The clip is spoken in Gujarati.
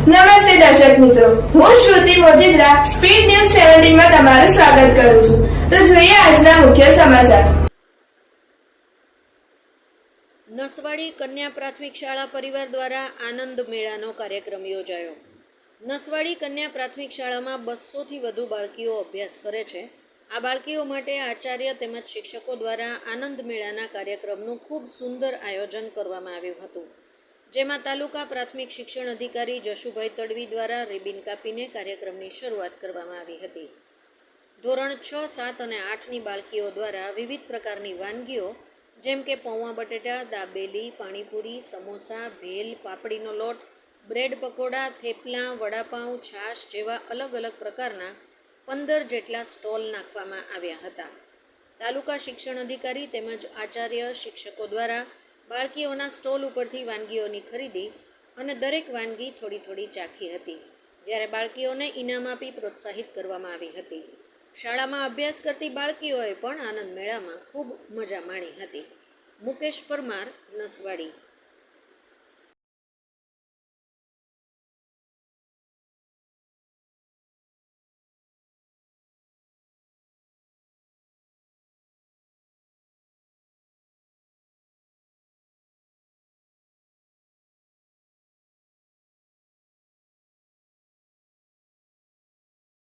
નમસ્તે દર્શક મિત્રો. હું શ્રુતિ મોજીદ્રા, સ્પીડ ન્યૂઝ સેવન્ટીનમાં તમારું સ્વાગત કરું છું. તો જોઈએ આજના મુખ્ય સમાચાર. નસવાડી કન્યા પ્રાથમિક શાળા પરિવાર દ્વારા આનંદ મેળાનો કાર્યક્રમ યોજાયો. નસવાડી કન્યા પ્રાથમિક શાળામાં બસોથી વધુ બાળકીઓ અભ્યાસ કરે છે. આ બાળકીઓ માટે આચાર્ય તેમજ શિક્ષકો દ્વારા આનંદ મેળાના કાર્યક્રમનું ખૂબ સુંદર આયોજન કરવામાં આવ્યું હતું. જેમાં તાલુકા પ્રાથમિક શિક્ષણ અધિકારી જશુભાઈ તડવી દ્વારા રિબિન કાપીને કાર્યક્રમની શરૂઆત કરવામાં આવી હતી. ધોરણ છ, સાત અને આઠની બાળકીઓ દ્વારા વિવિધ પ્રકારની વાનગીઓ, જેમ કે પૌવા બટેટા, દાબેલી, પાણીપુરી, સમોસા, ભેલ, પાપડીનો લોટ, બ્રેડ પકોડા, થેપલા, વડાપાઉં, છાશ જેવા અલગ અલગ પ્રકારના પંદર જેટલા સ્ટોલ નાખવામાં આવ્યા હતા. તાલુકા શિક્ષણ અધિકારી તેમજ આચાર્ય શિક્ષકો દ્વારા બાળકીઓના સ્ટોલ ઉપરથી વાનગીઓની ખરીદી અને દરેક વાનગી થોડી થોડી ચાખી હતી, જ્યારે બાળકીઓને ઇનામ આપી પ્રોત્સાહિત કરવામાં આવી હતી. શાળામાં અભ્યાસ કરતી બાળકીઓએ પણ આનંદ મેળામાં ખૂબ મજા માણી હતી. મુકેશ પરમાર, નસવાડી.